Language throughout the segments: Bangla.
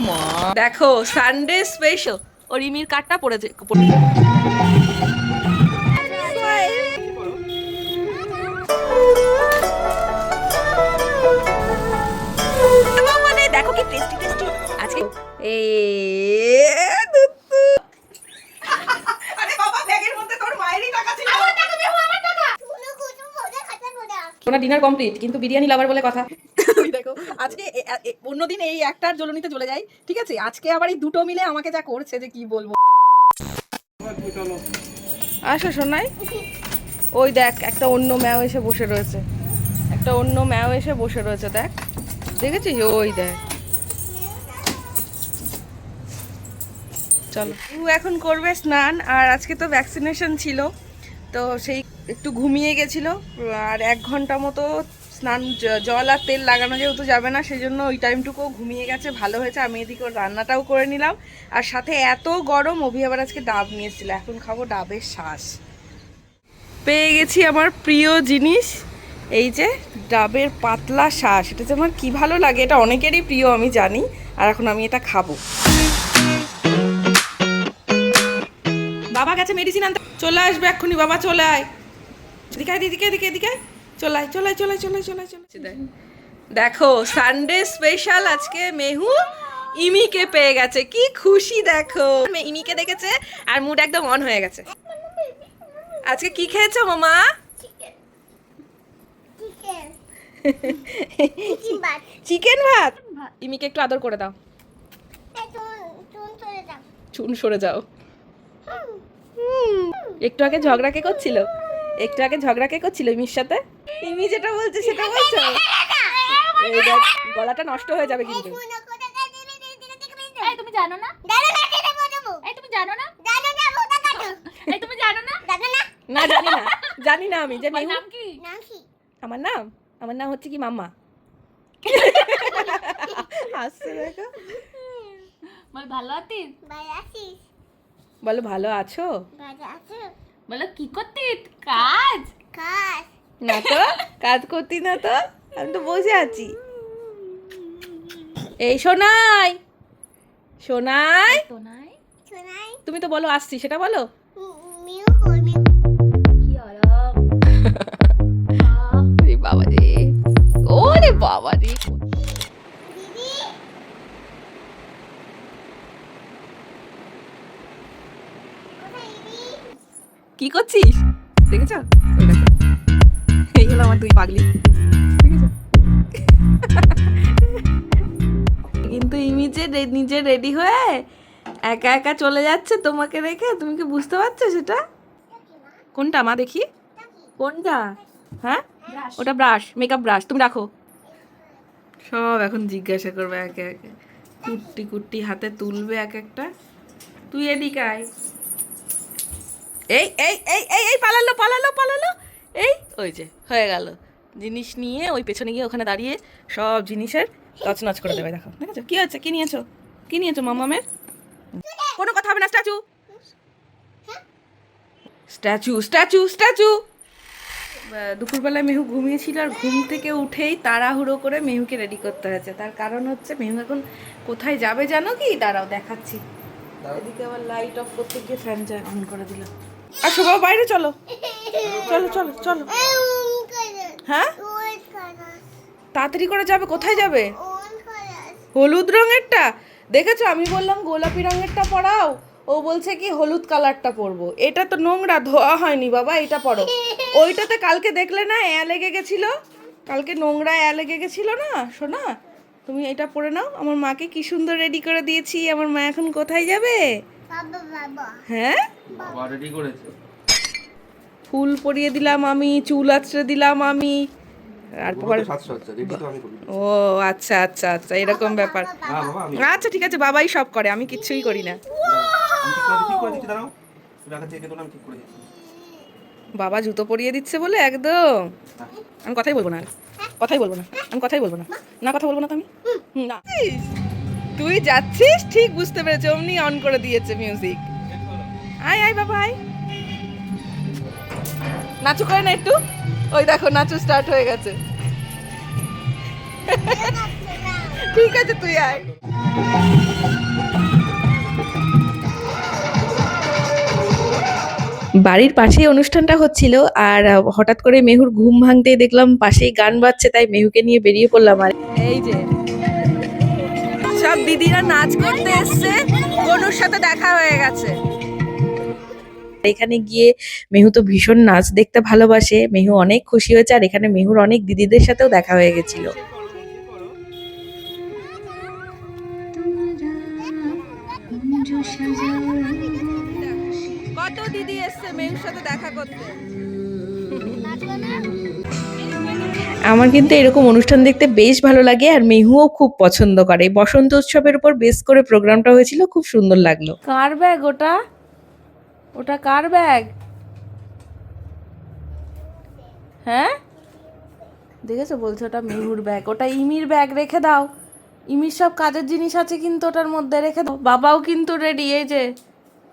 মা দেখো সানডে স্পেশাল ও রিমির কার্ডটা পড়ে- মানে দেখো কি টেস্টি টেস্টি আজকে এ দুত্তু। আরে বাবা ব্যাগের মধ্যে তোর মায়েরই টাকা ছিল। ওনার ডিনার কমপ্লিট কিন্তু বিরিয়ানি লাভার বলে কথা। আজকে অন্যদিন এই একটার জ্বলনিতে চলে যাই, ঠিক আছে? আজকে আবার এই দুটো মিলে আমাকে যা করছে যে কি বলব। আসো শোনাই ওই দেখ, একটা অন্য ম্যাও এসে বসে রয়েছে। একটা অন্য ম্যাও এসে বসে রয়েছে, দেখ। দেখেছিস? ওই দেখ। চলো। ও এখন করবে স্নান, আর আজকে তো ভ্যাকসিনেশন ছিল। তো সেই একটু ঘুমিয়ে গেছিল, আর এক ঘণ্টা মতো স্নান জল আর তেল লাগানো যেহেতু যাবে না সেই জন্য ওই টাইমটুকু ঘুমিয়ে গেছে, ভালো হয়েছে। আমি এদিকে রান্নাটাও করে নিলাম। আর সাথে এত গরম, অভি আবার আজকে ডাব নিয়েছিল এখন খাব ডাবের শ্বাস পেয়ে গেছি আমার প্রিয় জিনিস, এই যে ডাবের পাতলা শ্বাস এটা যে আমার কি ভালো লাগে, এটা অনেকেরই প্রিয়, আমি জানি। আর এখন আমি এটা খাব। বাবা গেছে মেডিসিন আনতে। চলে আসবে এক্ষুনি, বাবা চলে আয়। এদিকে এদিকে এদিকে এদিকে আয়। চলে আয় চলে আয়, চলে চলে আয়, চলে আয়, চলে আয়। দেখো সানডে স্পেশাল আজকে মেহু ইমিকে পেয়ে গেছে। কি খুশি দেখো। ইমিকে দেখেছে আর মুড একদম অন হয়ে গেছে। আজকে কি খেয়েছো মামা? চিকেন ভাত। ইমিকে একটু আদর করে দাও। চুন সরে যাও। হুম, একটু আগে ঝগড়া কে করছিল? একটু আগে ঝগড়া কে করছিল ইমির সাথে? ইমি যেটা বলছে সেটা বলছো? গলাটা নষ্ট হয়ে যাবে কিন্তু। তুমি জানো না? তুমি জানো না? তুমি জানো না? না? জানি না জানি না আমি যে নাম কি? আমার নাম? আমার নাম হচ্ছে কি মাম্মা। হাসছে দেখো। বল ভালো আছিস? বলো ভালো আছো? বলো কি করতিস কাজ কাজ না তো কাজ করতি না তো আমি তো বসে আছি এই সোনাই সোনাই তুমি তো বলো আসছি সেটা বলো বাবা রে ওরে বাবা রে কি করছিস? দেখেছ? এই হলো আমার দুই পাগলি? কিন্তু ইমি যে রে- নিজে রেডি হয়ে একা একা চলে যাচ্ছে তোমাকে রেখে তুমি কি বুঝতে পারছ সেটা? কোনটা মা দেখি? কোনটা? হ্যাঁ? ওটা ব্রাশ মেকআপ ব্রাশ তুমি রাখো। সব এখন জিজ্ঞাসা করবে একে একে। কুট্টি কুট্টি হাতে তুলবে এক একটা। তুই এদিকে আয়। এই এই এই এই এই পালালো পালালো পালালো। এই ওই যে হয়ে গেল। জিনিস নিয়ে ওই পেছনে গিয়ে ওখানে দাঁড়িয়ে সব জিনিসের তছনছ করে দেবে দেখো। দেখেছ? কি হচ্ছে কি নিয়েছো? কি নিয়েছো মামামের কোনো কথা হবে না স্ট্যাচু। Statue statue statue. দুপুরবেলায় মেহু ঘুমিয়েছিল আর ঘুম থেকে উঠেই তাড়াহুড়ো করে মেহুকে রেডি করতে হয়েছে। তার কারণ হচ্ছে মেহু এখন কোথায় যাবে জানো কি? দাঁড়াও দেখাচ্ছি। এদিকে আবার লাইট অফ করতে গিয়ে ফ্যান অন করে দিল। আর সবাই বাইরে চলো। চলো চলো চলো। হ্যাঁ? তাড়াতাড়ি করে যাবে, কোথায় যাবে? হলুদ রঙেরটা? দেখেছ, আমি বললাম গোলাপি রঙেরটা পরাও। ও বলছে কি, হলুদ কালারটা পরবো। এটা তো নোংরা, ধোয়া হয়নি বাবা, এটা পরো। ওইটাতে কালকে দেখলে না এ লেগে গেছিল? কালকে নোংরা এ লেগে গেছিল না শোনা তুমি এটা পরে নাও। আমার মাকে কি সুন্দর রেডি করে দিয়েছি, আমার মা এখন কোথায় যাবে? হ্যাঁ? বাবা রেডি করেছে। ফুল পরিয়ে দিলাম আমি চুল আঁচড়ে দিলাম আমি। আর পরে ও আচ্ছা আচ্ছা আচ্ছা এরকম ব্যাপার। আচ্ছা ঠিক আছে বাবাই সব করে আমি কিচ্ছুই করি না। বাবা জুতো পরিয়ে দিচ্ছে বলে একদম। আমি কথাই বলব না। কথাই বলব না। আমি কথাই বলব না। না কথা বলব না তো আমি? না। তুই যাচ্ছিস? ঠিক বুঝতে পেরেছি, অমনি অন করে দিয়েছে মিউজিক আয় আয় বাবা, আয়। নাচু করে না একটু। ওই দেখো, নাচু স্টার্ট হয়ে গেছে। ঠিক আছে, তুই আয়। বাড়ির পাশেই অনুষ্ঠানটা হচ্ছিল, আর হঠাৎ করে মেহুর ঘুম ভাঙতেই দেখলাম পাশেই গান বাজছে, তাই মেহুকে নিয়ে বেরিয়ে পড়লাম আর এই যে। সব দিদিরা নাচ করতে এসছে। বনুর সাথে দেখা হয়ে গেছে। এখানে গিয়ে মেহু তো ভীষণ নাচ দেখতে ভালোবাসে। মেহু অনেক খুশি হয়েছে আর এখানে মেহুর অনেক দিদিদের সাথেও দেখা হয়ে গেছিল। কত দিদি এসছে মেহুর সাথে দেখা করতে? আমার কিন্তু এরকম অনুষ্ঠান দেখতে বেশ ভালো লাগে আর মেহুও খুব পছন্দ করে। বসন্ত উৎসবের উপর বেশ করে প্রোগ্রামটা হয়েছিল, খুব সুন্দর লাগল। কার ব্যাগ ওটা? ওটা কার ব্যাগ হ্যাঁ? দেখেছ? বলছো ওটা মেহুর ব্যাগ ওটা ইমির ব্যাগ রেখে দাও। ইমির সব কাজের জিনিস আছে কিন্তু ওটার মধ্যে রেখে দাও। বাবাও কিন্তু রেডি এই যে।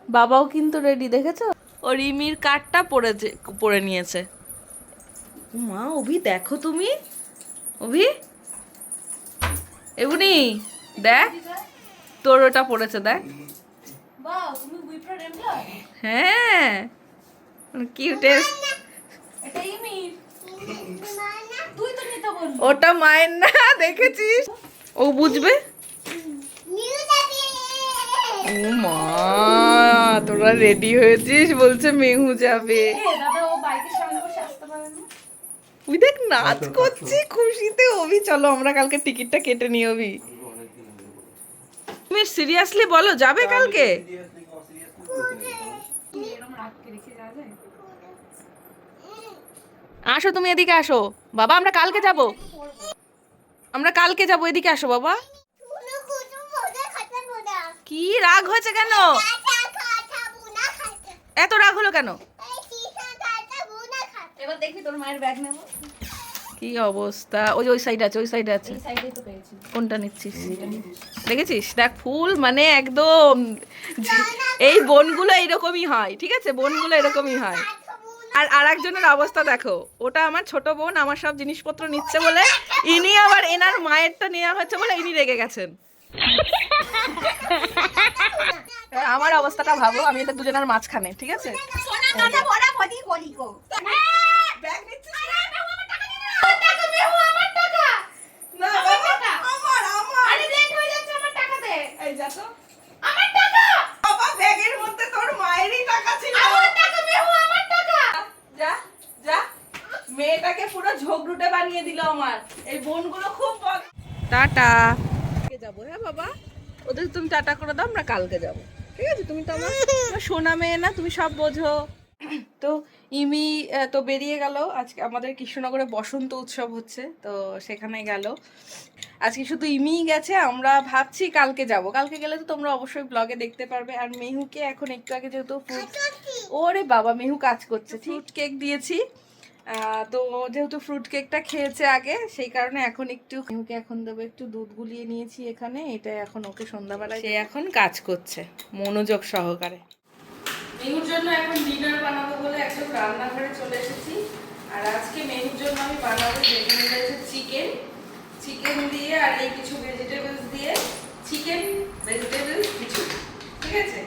বাবাও কিন্তু রেডি দেখেছ? ওর ইমির কার্ডটা পড়েছে পরে নিয়েছে। মা অভি দেখো তুমি। অভি? এমনি দেখ। তোর ওটা পড়েছে দেখ। হ্যাঁ? কিউটেস্ট বল ওটা মায়ের না দেখেছিস? ও বুঝবে? ও মা তোরা রেডি হয়েছিস? বলছে মেহু যাবে। দাদা ও বাইকের সামনে বসে আসতে পারে না। ওই দেখ নাচ করছি খুশিতে অভি চলো আমরা কালকে টিকিটটা কেটে নিই অভি তুমি সিরিয়াসলি বলো যাবে কালকে? আসো তুমি এদিকে আসো। বাবা আমরা কালকে যাব। আমরা কালকে যাব এদিকে আসো বাবা। কি রাগ হয়েছে কেন? এত রাগ হলো কেন? এবার দেখি তোর মায়ের ব্যাগ নেব। কি অবস্থা? ওই ওই সাইড আছে ওই সাইড আছে। কোনটা নিচ্ছিস? দেখেছিস? দেখ ফুল মানে একদম এই বনগুলো এরকমই হয় ঠিক আছে? বনগুলো এরকমই হয়। আর আর একজনের অবস্থা দেখো ওটা আমার ছোট বোন আমার সব জিনিসপত্র নিচ্ছে বলে ইনি আবার এনার মায়েরটা নেওয়া হচ্ছে বলে ইনি রেগে গেছেন। আমার অবস্থাটা ভাবো আমি এটা দুজনের মাঝখানে ঠিক আছে? সোনা দাদা বড়া পদি করি গো। ব্যাগ নিচ্ছিস? আমার টাকা মেহু আমার টাকা না আমার আমার আরে লেট যাচ্ছে আমার টাকা দে। এই যা তো। আমার টাকা। বাবা ব্যাগের মধ্যে তোর মায়েরই টাকা ছিল। আমার টাকা মেহু আমার টাকা। যা যা। মেয়েটাকে পুরো ঝগড়ুটে বানিয়ে দিল আমার। এই বোনগুলো খুব টাটা। যাব হ্যাঁ বাবা? ওদের তুমি টাটা করে দাও আমরা কালকে যাব। তুমি তো আমার সোনা মেয়ে না তুমি সব বোঝো। তো ইমি তো বেরিয়ে গেল। আজকে আমাদের কৃষ্ণনগরে বসন্ত উৎসব হচ্ছে তো সেখানে গেল। আজকে শুধু ইমিই গেছে আমরা ভাবছি কালকে যাব। কালকে গেলে তো তোমরা অবশ্যই ব্লগে দেখতে পারবে। আর মেহুকে এখন একটু আগে যেহেতু ওরে বাবা মেহু কাজ করছে। ফ্রুট কেক দিয়েছি। তো ও যেহেতু ফ্রুট কেকটা খেয়েছে আগে সেই কারণে এখন একটু মেহুকে এখন দেবো একটু দুধ গুলিয়ে নিয়েছি এখানে এটা এখন ওকে সন্ধ্যাবেলায় সে এখন কাজ করছে মনোযোগ সহকারে। মেহুর জন্য এখন ডিনার বানাবো বলে একদম রান্নাঘরে চলে এসেছি। আর আজকে মেহুর জন্য আমি বানাবো যেখানে রয়েছে চিকেন চিকেন দিয়ে আর এই কিছু ভেজিটেবলস দিয়ে। চিকেন ভেজিটেবলস কিছু ঠিক আছে?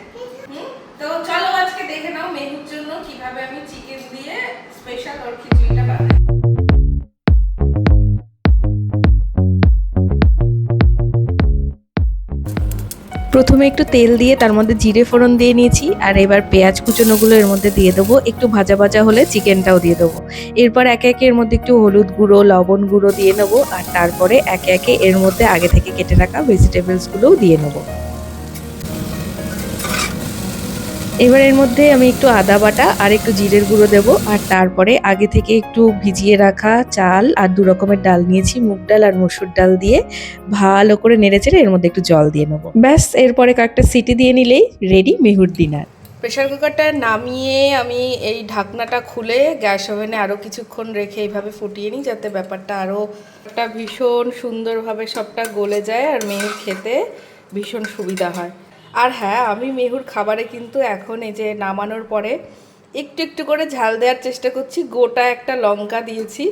হুম? তো চলো আজকে দেখে নাও মেহুর জন্য কীভাবে আমি চিকেন দিয়ে স্পেশাল ওর খিচুড়িটা বানাই। প্রথমে একটু তেল দিয়ে তার মধ্যে জিরে ফোড়ন দিয়ে নিয়েছি, আর এবার পেঁয়াজ কুচোনোগুলো এর মধ্যে দিয়ে দেবো। একটু ভাজা ভাজা হলে চিকেনটাও দিয়ে দেবো। এরপর একে একে এর মধ্যে একটু হলুদ গুঁড়ো, লবণ গুঁড়ো দিয়ে নেব, আর তারপরে একে একে এর মধ্যে আগে থেকে কেটে রাখা ভেজিটেবলসগুলোও দিয়ে নেব। এবার এর মধ্যে আমি একটু আদা বাটা আর একটু জিরের গুঁড়ো দেব। আর তারপরে আগে থেকে একটু ভিজিয়ে রাখা চাল আর দু রকমের ডাল নিয়েছি, মুগ ডাল আর মসুর ডাল দিয়ে ভালো করে নেড়েচেড়ে এর মধ্যে একটু জল দিয়ে নেব। ব্যাস, এরপরে কয়েকটা সিটি দিয়ে নিলেই রেডি মেহুর ডিনার প্রেশার কুকারটা নামিয়ে আমি এই ঢাকনাটা খুলে গ্যাস ওভেনে আরও কিছুক্ষণ রেখে এইভাবে ফুটিয়ে নিই যাতে ব্যাপারটা আরও একটা ভীষণ সুন্দরভাবে সবটা গলে যায় আর মেহুর খেতে ভীষণ সুবিধা হয়। আর হ্যাঁ আমি মেহুর খাবারে কিন্তু এখন এই যে নামানোর পরে একটু একটু করে ঝাল দেওয়ার চেষ্টা করছি। গোটা একটা লঙ্কা দিয়েছি।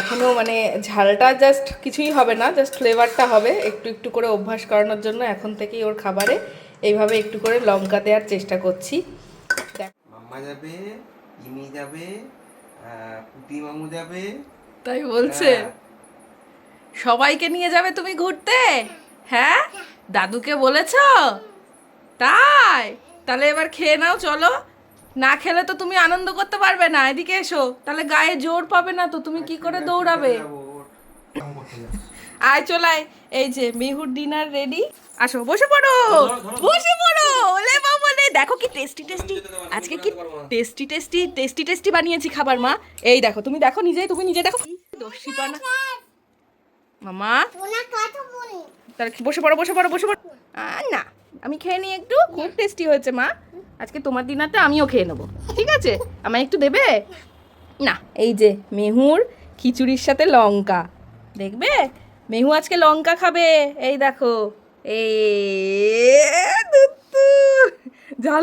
এখনও মানে ঝালটা জাস্ট কিছুই হবে না জাস্ট ফ্লেভারটা হবে। একটু একটু করে অভ্যাস করানোর জন্য এখন থেকেই ওর খাবারে এইভাবে একটু করে লঙ্কা দেওয়ার চেষ্টা করছি। মাম্মা যাবে ইমি যাবে পুটি মামু যাবে। তাই বলছে। সবাইকে নিয়ে যাবে তুমি ঘুরতে? হ্যাঁ? দাদুকে বলেছ? তাই? তাহলে এবার খেয়ে নাও চলো। না খেলে তো তুমি আনন্দ করতে পারবে না এদিকে এসো। তাহলে গায়ে জোর পাবে না তো তুমি কি করে দৌড়াবে। আয় চলাই এই যে মেহুর ডিনার রেডি আসো বসে পড়ো। বসে পড়ো। ওলে বাবা দেখো কি টেস্টি টেস্টি আজকে কি টেস্টি টেস্টি টেস্টি টেস্টি বানিয়েছি খাবার মা। এই দেখো তুমি দেখো নিজেই তুমি নিজে দেখো। দর্শি পানা মামা। তাহলে কি বসে পড়ো বসে পড়ো বসে পড়ো। না। আমি খেয়ে নিই একটু? খুব টেস্টি হয়েছে মা। আজকে তোমার ডিনারটা আমিও খেয়ে নেব। ঠিক আছে? আমায় একটু দেবে? না এই যে মেহুর খিচুড়ির সাথে লঙ্কা। দেখবে? মেহু আজকে লঙ্কা খাবে। এই দেখো। এই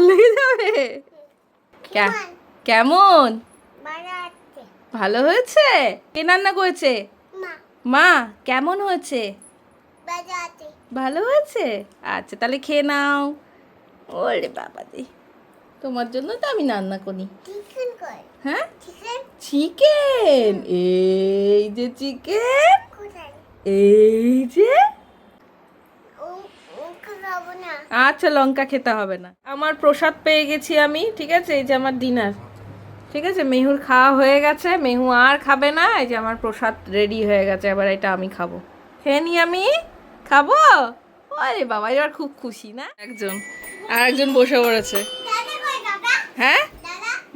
লেগে যাবে। কেমন? ভালো হয়েছে? কে রান্না করেছে? মা কেমন হয়েছে? ভালো হয়েছে? আচ্ছা তাহলে খেয়ে নাও। ওরে বাবা দি তোমার জন্য তো আমি রান্না করি। হ্যাঁ? চিকেন এই যে চিকেন এই যে? আচ্ছা লঙ্কা খেতে হবে না। আমার প্রসাদ পেয়ে গেছি আমি ঠিক আছে? এই যে আমার ডিনার ঠিক আছে? মেহুর খাওয়া হয়ে গেছে। মেহু আর খাবে না। এই যে আমার প্রসাদ রেডি হয়ে গেছে। এবার এটা আমি খাব। খেয়ে নি আমি? খাব? আরে বাবা এবার খুব খুশি না? একজন আর একজন বসে পড়েছে। হ্যাঁ?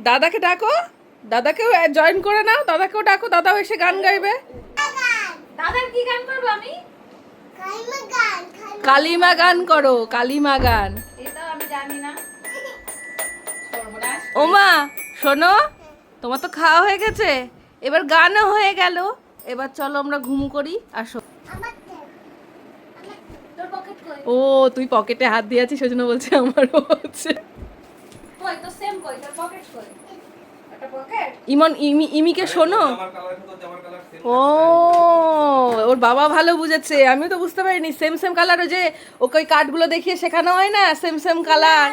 দাদাকে ডাকো। দাদাকেও জয়েন করে নাও। দাদাকেও ডাকো দাদাও এসে গান গাইবে। দাদার কি গান করব আমি? কালিমা গান করো কালিমা গান। এটা আমি জানি না। ওমা শোনো তোমার তো খাওয়া হয়ে গেছে। এবার গানও হয়ে গেল। এবার চলো আমরা ঘুম করি আসো। ও তুই পকেটে হাত দিয়ে আছিস সেজন্য বলছে আমারও হচ্ছে ইমন ইমি ইমিকে শোনো। ও ওর বাবা ভালো বুঝেছে আমিও তো বুঝতে পারিনি সেম সেম কালার যে ওকে ওই কার্ডগুলো দেখিয়ে শেখানো হয় না সেম সেম কালার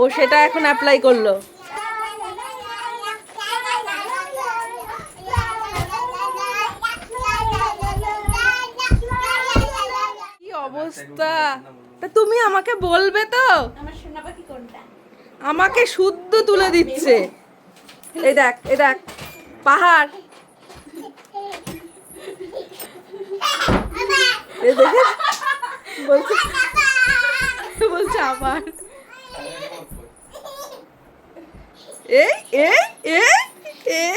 ও সেটা এখন অ্যাপ্লাই করল। অবস্থা। তা তুমি আমাকে বলবে তো? আমাকে শুদ্ধ তুলে দিচ্ছে। এই দেখ এই দেখ। পাহাড়। এই দেখে বলছে বলছে আবার। এই এই এই এই।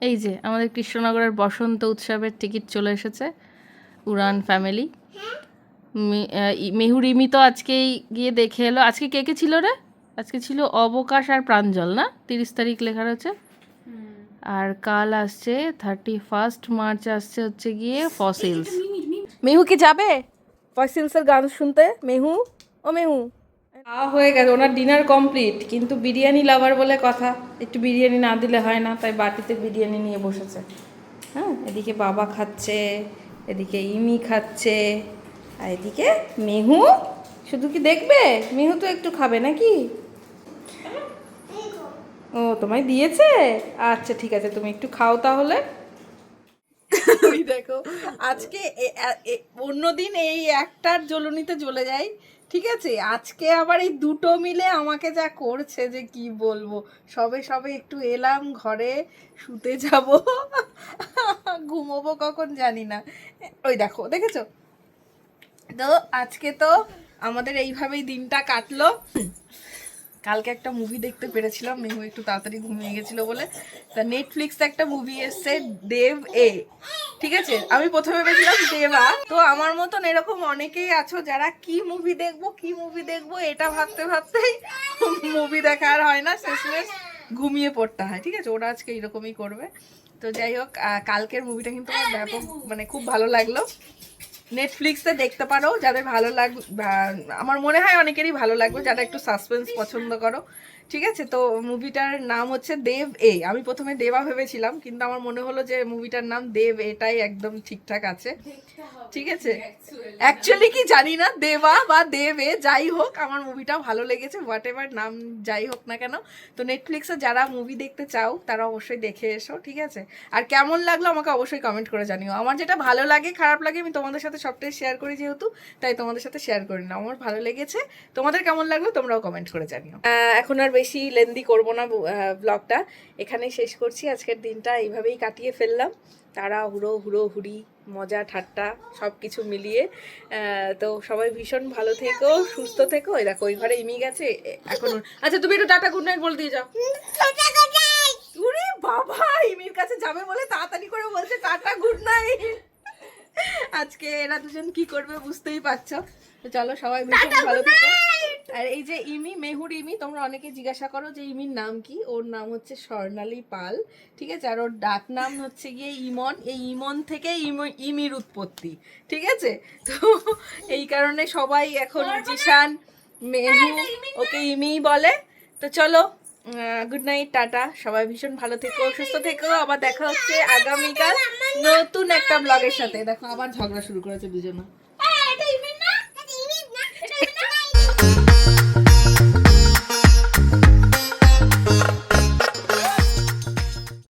এই যে আমাদের কৃষ্ণনগরের বসন্ত উৎসবের টিকিট চলে এসেছে। উড়ান ফ্যামিলি। মেহুর ইমি তো আজকেই গিয়ে দেখে এলো। আজকে কে কে ছিল রে? আজকে ছিল অবকাশ আর প্রাঞ্জল না? তিরিশ তারিখ লেখা রয়েছে। আর কাল আসছে থার্টি ফার্স্ট মার্চ আসছে হচ্ছে গিয়ে ফসিলস মেহু কি যাবে? ফসিলসের গান শুনতে? মেহু? ও মেহু। খাওয়া হয়ে গেছে ওনার ডিনার কমপ্লিট কিন্তু বিরিয়ানি লাভার বলে কথা। একটু বিরিয়ানি না দিলে হয় না তাই বাটিতে বিরিয়ানি নিয়ে বসেছে। হ্যাঁ এদিকে বাবা খাচ্ছে এদিকে ইমি খাচ্ছে, আর এদিকে মেহু, শুধু কি দেখবে? মেহু তো একটু খাবে নাকি? ও, তোমায় দিয়েছে? আচ্ছা ঠিক আছে, তুমি একটু খাও তাহলে। দেখো, আজকে অন্যদিন এই একটার জ্বলনিতে জ্বলে যাই ঠিক আছে? আজকে আবার এই দুটো মিলে আমাকে যা করছে যে কি বলব? সবে সবে একটু এলাম, ঘরে শুতে যাব। ঘুমোবো কখন জানি না। ওই দেখো, দেখেছ? তো আজকে তো আমাদের এইভাবেই দিনটা কাটলো। কালকে একটা মুভি দেখতে পেরেছিলাম, মেহু একটু তাড়াতাড়ি ঘুমিয়ে গেছিল বলে। তা নেটফ্লিক্স একটা মুভি এসছে, দেব এ। ঠিক আছে? আমি প্রথমে ভেবেছিলাম দেবা তো আমার মতন এরকম অনেকেই আছো যারা কি মুভি দেখব, কি মুভি দেখব, এটা ভাবতে ভাবতেই মুভি দেখা আর হয় না, শেষমেশ ঘুমিয়ে পড়তে হয়। ঠিক আছে? ওরা আজকে এরকমই করবে। তো যাই হোক কালকের মুভিটা কিন্তু আমার ব্যাপক মানে খুব ভালো লাগল। নেটফ্লিক্সে দেখতে পারো, যাদের ভালো লাগ আমার মনে হয় অনেকেরই ভালো লাগবে, যারা একটু সাসপেন্স পছন্দ করো। ঠিক আছে? তো মুভিটার নাম হচ্ছে দেব এ। আমি প্রথমে দেবা ভেবেছিলাম, কিন্তু আমার মনে হলো যে মুভিটার নাম দেব এটাই একদম ঠিকঠাক আছে। ঠিক আছে? অ্যাকচুয়ালি কি জানি না, দেবা বা দেব এ, যাই হোক, আমার মুভিটা ভালো লেগেছে হোয়াট এভার নাম যাই হোক না কেন। তো নেটফ্লিক্সে যারা মুভি দেখতে চাও, তারা অবশ্যই দেখে এসো, ঠিক আছে? আর কেমন লাগল আমাকে অবশ্যই কমেন্ট করে জানিও। আমার যেটা ভালো লাগে, খারাপ লাগে, আমি তোমাদের সাথে সবটাই শেয়ার করি যেহেতু, তাই তোমাদের সাথে শেয়ার করি না। আমার ভালো লেগেছে। তোমাদের কেমন লাগল তোমরাও কমেন্ট করে জানিও। এখন আর বেশি লেন্দি করব না ব্লগটা এখানেই শেষ করছি। আজকের দিনটা এইভাবেই কাটিয়ে ফেললাম। তারা হুড়ো হুড়ো হুড়ি মজা ঠাট্টা সব কিছু মিলিয়ে তো সবাই ভীষণ ভালো থেকো সুস্থ থেকো। এই দেখো ওই ঘরে ইমি গেছে। এখন আচ্ছা তুমি একটু টাটা গুড নাইট বল দিয়ে যাও। উরে বাবা ইমির কাছে যাবে বলে তাড়াতাড়ি করে বলছে টাটা গুড নাইট আজকে এরা দুজন কি করবে বুঝতেই পারছ। তো চলো সবাই ভীষণ ভালো থেকো। আর এই যে ইমি মেহুর ইমি তোমরা অনেকে জিজ্ঞাসা করো যে ইমির নাম কি? ওর নাম হচ্ছে স্বর্ণালী পাল ঠিক আছে? আর ওর ডাক নাম হচ্ছে গিয়ে ইমন। এই ইমন থেকে ইম- ইমির উৎপত্তি ঠিক আছে? তো এই কারণে সবাই এখন জিশান মেহু ওকে ইমি বলে। তো চলো গুড নাইট টাটা। সবাই ভীষণ ভালো থেকো সুস্থ থেকো। আবার দেখা হচ্ছে আগামীকাল নতুন একটা ব্লগের সাথে। দেখো আবার ঝগড়া শুরু করেছে দুজনে।